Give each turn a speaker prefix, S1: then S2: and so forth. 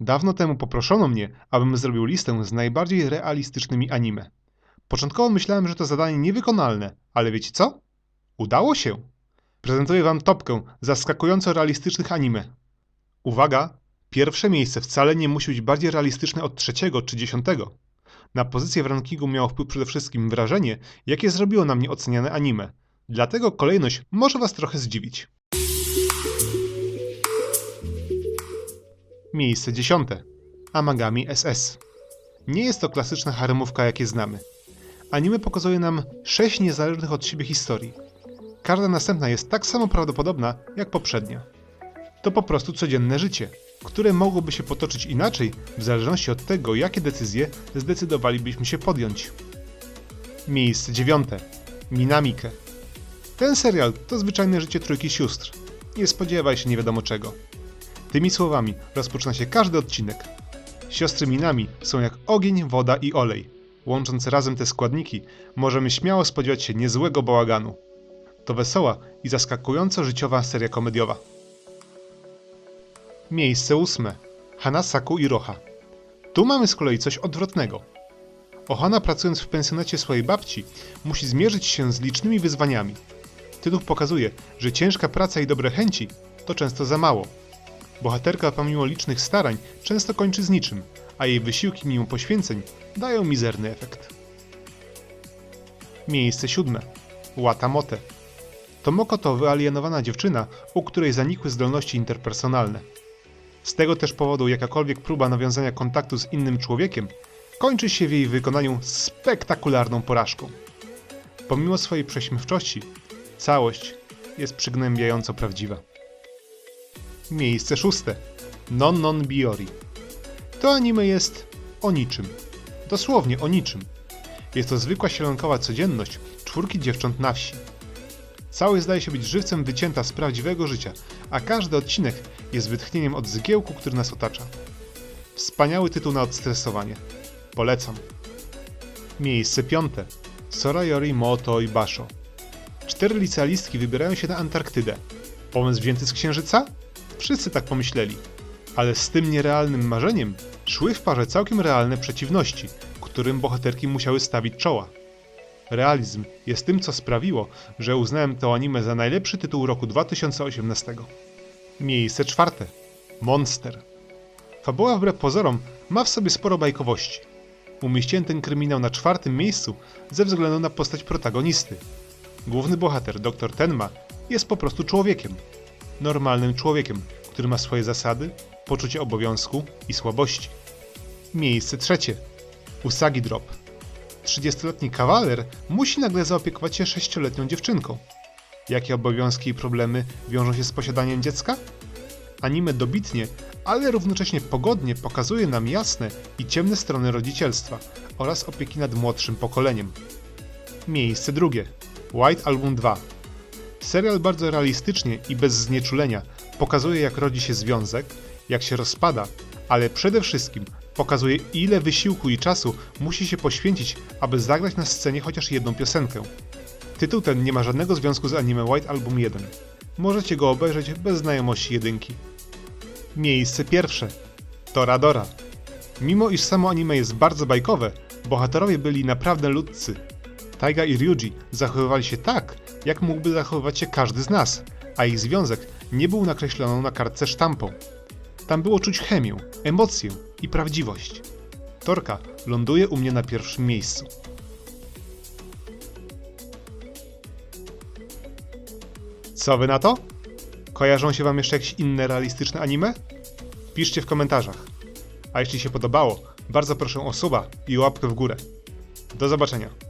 S1: Dawno temu poproszono mnie, abym zrobił listę z najbardziej realistycznymi anime. Początkowo myślałem, że to zadanie niewykonalne, ale wiecie co? Udało się! Prezentuję wam topkę zaskakująco realistycznych anime. Uwaga! Pierwsze miejsce wcale nie musi być bardziej realistyczne od trzeciego czy dziesiątego. Na pozycję w rankingu miało wpływ przede wszystkim wrażenie, jakie zrobiło na mnie oceniane anime. Dlatego kolejność może was trochę zdziwić. Miejsce dziesiąte. Amagami SS. Nie jest to klasyczna haremówka, jakie znamy. Anime pokazuje nam sześć niezależnych od siebie historii. Każda następna jest tak samo prawdopodobna, jak poprzednia. To po prostu codzienne życie, które mogłoby się potoczyć inaczej, w zależności od tego, jakie decyzje zdecydowalibyśmy się podjąć. Miejsce dziewiąte. Minamike. Ten serial to zwyczajne życie trójki sióstr. Nie spodziewaj się nie wiadomo czego. Tymi słowami rozpoczyna się każdy odcinek. Siostry Minami są jak ogień, woda i olej. Łącząc razem te składniki, możemy śmiało spodziewać się niezłego bałaganu. To wesoła i zaskakująco życiowa seria komediowa. Miejsce ósme. Hanasaku i Roha. Tu mamy z kolei coś odwrotnego. Ohana pracując w pensjonacie swojej babci musi zmierzyć się z licznymi wyzwaniami. Tytuł pokazuje, że ciężka praca i dobre chęci to często za mało. Bohaterka pomimo licznych starań często kończy z niczym, a jej wysiłki mimo poświęceń dają mizerny efekt. Miejsce siódme. Watamote. Tomoko to wyalienowana dziewczyna, u której zanikły zdolności interpersonalne. Z tego też powodu jakakolwiek próba nawiązania kontaktu z innym człowiekiem kończy się w jej wykonaniu spektakularną porażką. Pomimo swojej prześmiewczości, całość jest przygnębiająco prawdziwa. Miejsce szóste. Non Non Biori. To anime jest o niczym. Dosłownie o niczym. Jest to zwykła sielonkowa codzienność czwórki dziewcząt na wsi. Całość zdaje się być żywcem wycięta z prawdziwego życia, a każdy odcinek jest wytchnieniem od zgiełku, który nas otacza. Wspaniały tytuł na odstresowanie. Polecam. Miejsce piąte. Sorayori Moto i Basho. Cztery licealistki wybierają się na Antarktydę. Pomysł wzięty z księżyca? Wszyscy tak pomyśleli. Ale z tym nierealnym marzeniem szły w parze całkiem realne przeciwności, którym bohaterki musiały stawić czoła. Realizm jest tym, co sprawiło, że uznałem to anime za najlepszy tytuł roku 2018. Miejsce czwarte. Monster. Fabuła wbrew pozorom ma w sobie sporo bajkowości. Umieściłem ten kryminał na czwartym miejscu ze względu na postać protagonisty. Główny bohater, dr Tenma, jest po prostu człowiekiem. Normalnym człowiekiem, który ma swoje zasady, poczucie obowiązku i słabości. Miejsce trzecie. Usagi Drop. 30-letni kawaler musi nagle zaopiekować się 6-letnią dziewczynką. Jakie obowiązki i problemy wiążą się z posiadaniem dziecka? Anime dobitnie, ale równocześnie pogodnie pokazuje nam jasne i ciemne strony rodzicielstwa oraz opieki nad młodszym pokoleniem. Miejsce drugie. White Album 2. Serial bardzo realistycznie i bez znieczulenia pokazuje jak rodzi się związek, jak się rozpada, ale przede wszystkim pokazuje ile wysiłku i czasu musi się poświęcić, aby zagrać na scenie chociaż jedną piosenkę. Tytuł ten nie ma żadnego związku z anime White Album 1. Możecie go obejrzeć bez znajomości jedynki. Miejsce pierwsze. Toradora. Mimo iż samo anime jest bardzo bajkowe, bohaterowie byli naprawdę ludcy. Taiga i Ryuji zachowywali się tak, jak mógłby zachowywać się każdy z nas, a ich związek nie był nakreśloną na kartce sztampą. Tam było czuć chemię, emocję i prawdziwość. Torka ląduje u mnie na pierwszym miejscu. Co wy na to? Kojarzą się wam jeszcze jakieś inne realistyczne anime? Piszcie w komentarzach. A jeśli się podobało, bardzo proszę o suba i łapkę w górę. Do zobaczenia.